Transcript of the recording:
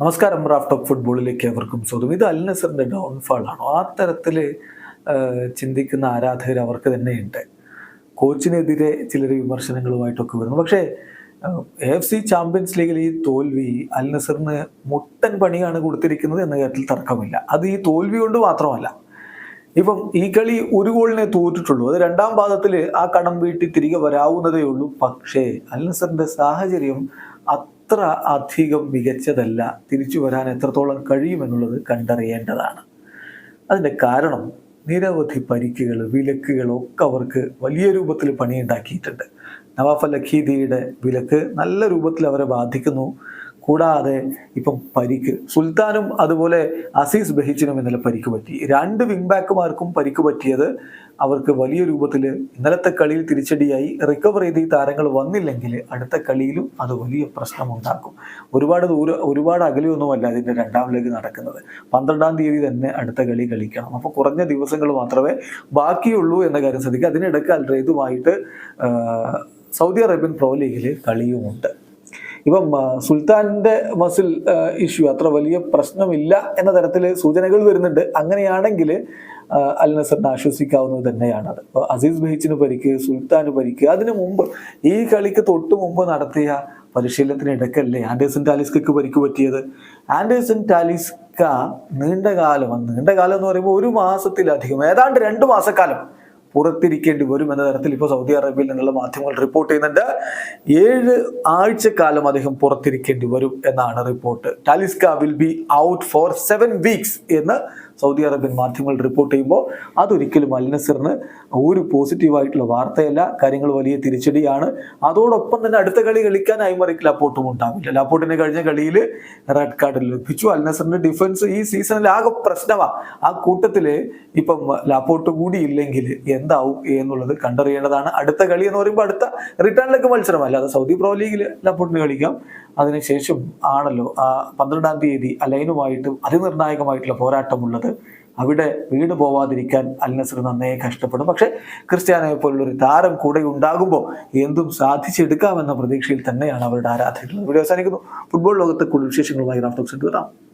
നമസ്കാരം Raf top ഫുട്ബോളിലേക്ക് അവർക്കും സ്വാഗതം. ഇത് അൽ നസറിന്റെ ഡൗൺഫാൾ ആണോ ആ തരത്തിൽ ചിന്തിക്കുന്ന ആരാധകർ അവർക്ക് തന്നെയുണ്ട്. കോച്ചിനെതിരെ ചിലർ വിമർശനങ്ങളുമായിട്ടൊക്കെ വരുന്നു. പക്ഷേ എഫ് സി ചാമ്പ്യൻസ് ലീഗിൽ ഈ തോൽവി അൽ നസറിന് മുട്ടൻ പണിയാണ് കൊടുത്തിരിക്കുന്നത് എന്ന കാര്യത്തിൽ തർക്കമില്ല. അത് ഈ തോൽവി കൊണ്ട് മാത്രമല്ല. ഇപ്പം ഈ കളി ഒരു ഗോളിനെ തോറ്റിട്ടുള്ളൂ. അത് രണ്ടാം പാദത്തിൽ ആ കടം വീട്ടി തിരികെ വരാവുന്നതേ ഉള്ളൂ. പക്ഷേ അൽ നസറിന്റെ സാഹചര്യം അത്ര അധികം മികച്ചതല്ല തിരിച്ചു വരാൻ എത്രത്തോളം കഴിയുമെന്നുള്ളത് കണ്ടറിയേണ്ടതാണ്. അതിന്റെ കാരണം നിരവധി പരിക്കുകൾ വിലക്കുകൾ ഒക്കെ അവർക്ക് വലിയ രൂപത്തിൽ പണിയുണ്ടാക്കിയിട്ടുണ്ട്. നവാഫ് അൽ അഖീദിയുടെ വിലക്ക് നല്ല രൂപത്തിൽ അവരെ ബാധിക്കുന്നു. കൂടാതെ ഇപ്പം പരിക്ക്. സുൽത്താനും അതുപോലെ അസീസ് ബഹിച്ചിനും ഇന്നലെ പരിക്ക് പറ്റി. രണ്ട് വിങ് ബാക്കുമാർക്കും പരിക്ക് പറ്റിയത് അവർക്ക് വലിയ രൂപത്തിൽ ഇന്നലത്തെ കളിയിൽ തിരിച്ചടിയായി. റിക്കവർ ചെയ്ത് ഈ താരങ്ങൾ വന്നില്ലെങ്കിൽ അടുത്ത കളിയിലും അത് വലിയ പ്രശ്നമുണ്ടാക്കും. ഒരുപാട് ദൂര ഒരുപാട് അകലെയൊന്നുമല്ല അതിന്റെ രണ്ടാം ലെഗ് നടക്കുന്നത്. പന്ത്രണ്ടാം തീയതി തന്നെ അടുത്ത കളി കളിക്കണം. അപ്പോൾ കുറഞ്ഞ ദിവസങ്ങൾ മാത്രമേ ബാക്കിയുള്ളൂ എന്ന കാര്യം ശ്രദ്ധിക്കുക. അതിനിടയ്ക്ക് അൽറൈദുമായിട്ട് സൗദി അറേബ്യൻ പ്രോ ലീഗിൽ കളിയുമുണ്ട്. ഇപ്പം സുൽത്താന്റെ മസിൽ ഇഷ്യൂ അത്ര വലിയ പ്രശ്നമില്ല എന്ന തരത്തിൽ സൂചനകൾ വരുന്നുണ്ട്. അങ്ങനെയാണെങ്കിൽ അൽ നസറിനെ ആശ്വസിക്കാവുന്നത് തന്നെയാണ് അത്. അപ്പോൾ അസീസ് ബഹിച്ചിന് പരിക്ക് സുൽത്താന് പരിക്ക് അതിനു മുമ്പ് ഈ കളിക്ക് തൊട്ട് മുമ്പ് നടത്തിയ പരിശീലനത്തിനിടയ്ക്കല്ലേ ആൻഡേഴ്സൺ ടാലിസ്കക്ക് പരിക്ക് പറ്റിയത്? ആൻഡേഴ്സൺ ടാലിസ്ക നീണ്ടകാലം നീണ്ടകാലം എന്ന് പറയുമ്പോൾ ഒരു മാസത്തിലധികം ഏതാണ്ട് രണ്ട് മാസക്കാലം പുറത്തിരിക്കേണ്ടി വരും എന്ന തരത്തിൽ ഇപ്പോൾ സൗദി അറേബ്യയിൽ നിന്നുള്ള മാധ്യമങ്ങൾ റിപ്പോർട്ട് ചെയ്യുന്നുണ്ട്. ഏഴ് ആഴ്ചക്കാലം അദ്ദേഹം പുറത്തിരിക്കേണ്ടി വരും എന്നാണ് report Talisca will be out for seven weeks എന്ന് സൗദി അറേബ്യൻ മാധ്യമങ്ങൾ റിപ്പോർട്ട് ചെയ്യുമ്പോൾ അതൊരിക്കലും അൽ നസറിന് ഒരു പോസിറ്റീവായിട്ടുള്ള വാർത്തയല്ല. കാര്യങ്ങൾ വലിയ തിരിച്ചടിയാണ്. അതോടൊപ്പം തന്നെ അടുത്ത കളി കളിക്കാൻ അയ്മറിക്ക് ലാപ്പോട്ടും ഉണ്ടാവില്ല. ലാപ്പോട്ടിനെ കഴിഞ്ഞ കളിയിൽ റെഡ് കാർഡ് ലഭിച്ചു. അൽനസറിന്റെ ഡിഫൻസ് ഈ സീസണിൽ ആകെ പ്രശ്നമാണ് ആ കൂട്ടത്തിൽ ഇപ്പം ലാപ്പോട്ട് കൂടി ഇല്ലെങ്കിൽ എന്താവും എന്നുള്ളത് കണ്ടറിയേണ്ടതാണ്. അടുത്ത കളി എന്ന് പറയുമ്പോൾ അടുത്ത റിട്ടേൺ ലെഗ് മത്സരമല്ല. അത് സൗദി പ്രോ ലീഗിൽ ലാപ്പോട്ടിന് കളിക്കാം. അതിനുശേഷം ആണല്ലോ ആ പന്ത്രണ്ടാം തീയതി അലൈനുമായിട്ടും അതിനിർണായകമായിട്ടുള്ള പോരാട്ടമുള്ളത്. അവിടെ വീട് പോവാതിരിക്കാൻ അൽ നസർ നന്നേ കഷ്ടപ്പെടും. പക്ഷേ ക്രിസ്ത്യാനോയെ പോലുള്ളൊരു താരം കൂടെ ഉണ്ടാകുമ്പോൾ എന്തും സാധിച്ചെടുക്കാമെന്ന പ്രതീക്ഷയിൽ തന്നെയാണ് അവരുടെ ആരാധകർ ഇവിടെ അവസാനിക്കുന്നു. ഫുട്ബോൾ ലോകത്തെ കൂടുതൽ വിശേഷങ്ങളുമായി റാഫ്റ്റോക്സ് വരാം.